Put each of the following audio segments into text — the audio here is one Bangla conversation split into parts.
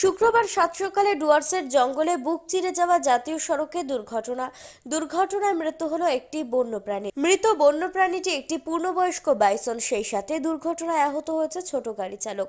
শুক্রবার সাত সকালে ডুয়ার্সের জঙ্গলে বুক চিরে যাওয়া জাতীয় সড়কে দুর্ঘটনা। দুর্ঘটনায় মৃত্যু হলো একটি বন্যপ্রাণী। মৃত বন্যপ্রাণীটি একটি পূর্ণবয়স্ক বাইসন, সেই সাথে দুর্ঘটনায় আহত হয়েছে ছোট গাড়ি চালক।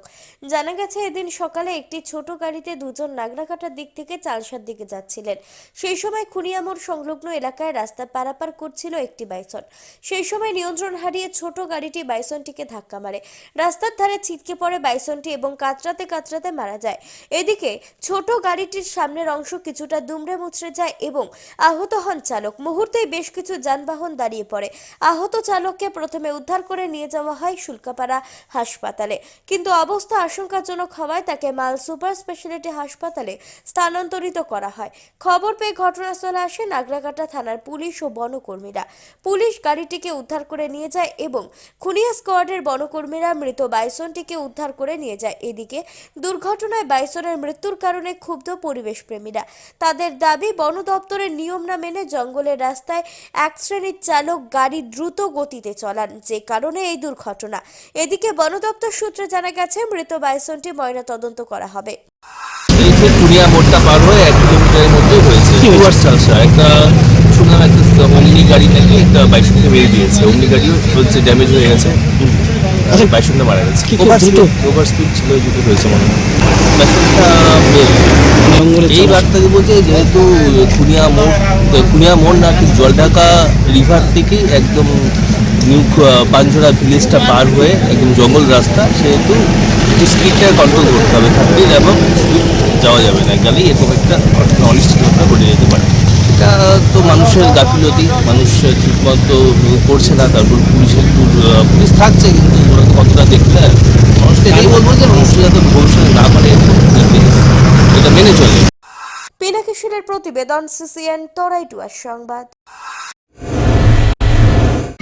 জানা গেছে, এদিন সকালে একটি ছোট গাড়িতে দুজন নাগরাকাটার দিক থেকে চালসার দিকে যাচ্ছিলেন। সেই সময় খুনিয়ামোড় সংলগ্ন এলাকায় রাস্তা পারাপার করছিল একটি বাইসন। সেই সময় নিয়ন্ত্রণ হারিয়ে ছোট গাড়িটি বাইসনটিকে ধাক্কা মারে। রাস্তার ধারে ছিটকে পড়ে বাইসনটি এবং কাতরাতে কাতরাতে মারা যায়। এদিকে ছোট গাড়িটির সামনের অংশ কিছুটা দুমড়ে মুচড়ে যায় এবং আহত হন চালক। মুহূর্তেই বেশ কিছু যানবাহন দাঁড়িয়ে পড়ে। আহত চালককে প্রথমে উদ্ধার করে নিয়ে যাওয়া হয় শুল্কাপাড়া হাসপাতালে। কিন্তু অবস্থা আশঙ্কাজনক হওয়ায় তাকে মাল সুপার স্পেশালিটি হাসপাতালে স্থানান্তরিত করা হয়। খবর পেয়ে ঘটনাস্থলে আসে নাগরাকাটা থানার পুলিশ ও বনকর্মীরা। পুলিশ গাড়িটিকে উদ্ধার করে নিয়ে যায় এবং খুনিয়া স্কোয়াডের বনকর্মীরা মৃত বাইসনটিকে উদ্ধার করে নিয়ে যায়। এদিকে দুর্ঘটনায় বাইসনের মৃত্যুর কারণে ক্ষুব্ধ পরিবেশ প্রেমীরা তাদের দাবি বন দপ্তরের নিয়ম না মেনে জঙ্গলের রাস্তায় এক শ্রেণির চালক গাড়ি দ্রুত গতিতে চলান যে কারণে এই দুর্ঘটনা। এদিকে বন দপ্তর সূত্রে জানা গেছে মৃত বাইসনটি ময়না তদন্ত করা হবে। এই যে মোড়টা পার হয়ে এক কিলোমিটারের মধ্যেই হয়েছে ডুয়ার্স চালসা। একটা শুনলাম একটা অমনি গাড়ি নাকি একটা বাইশনকে মেরে দিয়েছে। অমনি গাড়িও হচ্ছে ড্যামেজ হয়ে গেছে। আচ্ছা। বাইশনটা মারা গেছে। ওভার স্পিড ওভার স্পিড ছিল যেটা হয়েছে মনে হয়। এই বার্তাকে বলছে যেহেতু খুনিয়া মোড় খুনিয়া মোড় না ঠিক জলঢাকা রিভার থেকে একদম নিউ পাঞ্জরা ভিলেজটা পার হয়ে একদম জঙ্গল রাস্তা সেহেতু স্পিডটা কন্ট্রোল করতে হবে। থাকলে এবং স্পিড যাওয়া যাবে না। গেলেই এরকম একটা ঘটনা ঘটে যেতে পারে। এটা তো মানুষের গাফিলতি মানুষ ঠিকমতো করছে না তারপর পুলিশের পুলিশ থাকছে কিন্তু ওরা কতটা দেখলে মানুষকে এটাই বলব যে মানুষ ভবিষ্যতে না পারে এটা মেনে চলে পিনাকিশোরের প্রতিবেদন সিসিএন তরাইটুয়ার সংবাদ।